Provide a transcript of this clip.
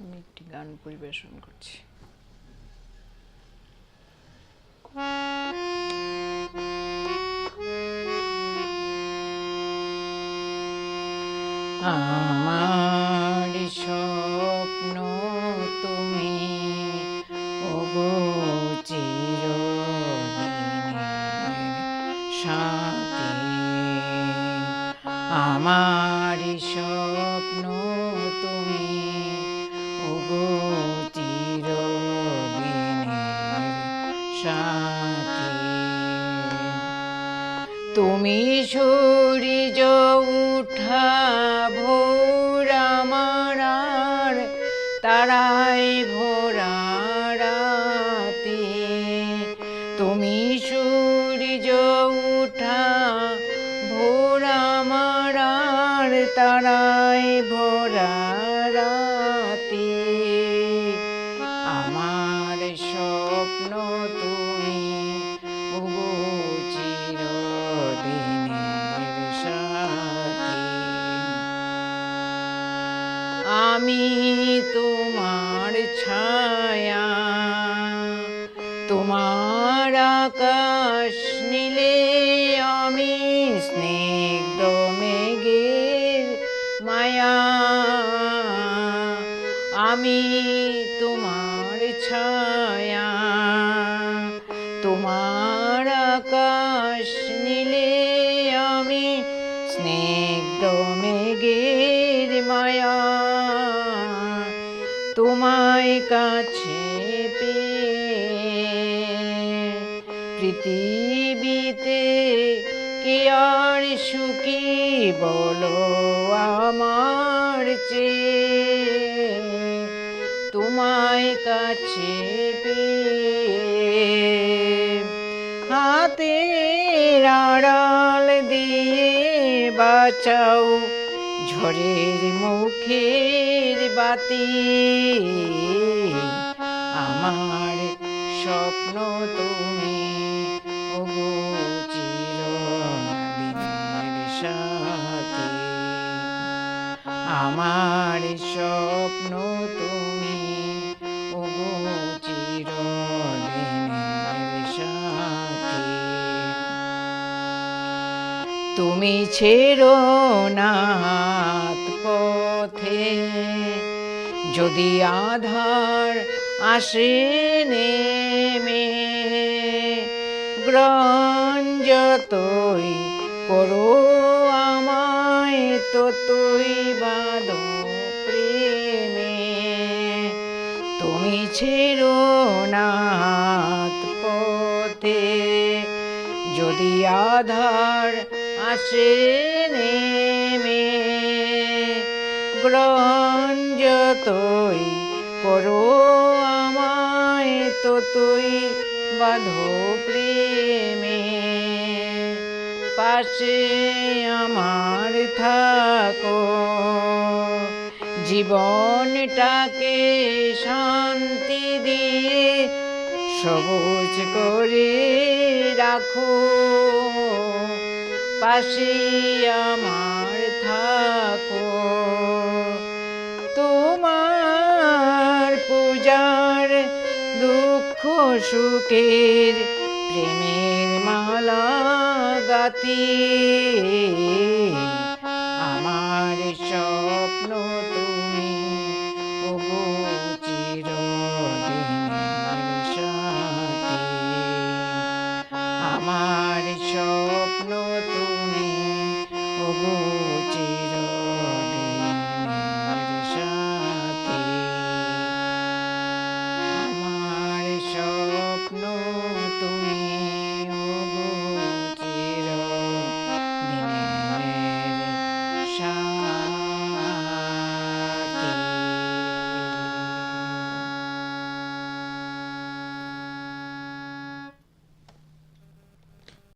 আমি একটি গান পরিবেশন করছি। আমার স্বপ্ন তুমি আমার স্বপ্ন তুমি তুমি সূর্য উঠা ভোর আমার তারাই ভোরা রাতে। তুমি সূর্য উঠা ভোর আমার তারাই ভোরা রাতে আমার স্বপ্ন তুমি চিরদিনের আমি তোমার ছায়া তোমার আকাশ নীলে আমি তোমার ছায়া, তোমার আকাশ নীলে আমি স্নিগ্ধ মেঘের মায়া। তোমায় কাছে পৃথিবীতে কে আর সুখী বলো আমার চেয়ে? তোমায় কাছে হাতের আড়াল দিয়ে বাঁচাও ঝড়ের মুখের বাতি। আমার স্বপ্ন তুমি আমার স্বপ্ন তুমি। তুমি ছেড়ো নাথ পথে। যদি আধার আসে নেমে, গ্রহণ যতই করো আমায়, ততই বাঁধো প্রেমে। তুমি ছেড়ো নাথ পথে। যদি আধার আসে নেমে গ্রহণ যতই করো আমায় ততই বাঁধো প্রেমে। পাশে আমার থাকো, জীবনটাকে শান্তি দিয়ে সবুজ করে রাখো। পাশে আমার থাকো। তোমার পূজার দুঃখ সুখের প্রেমের মালা গাতি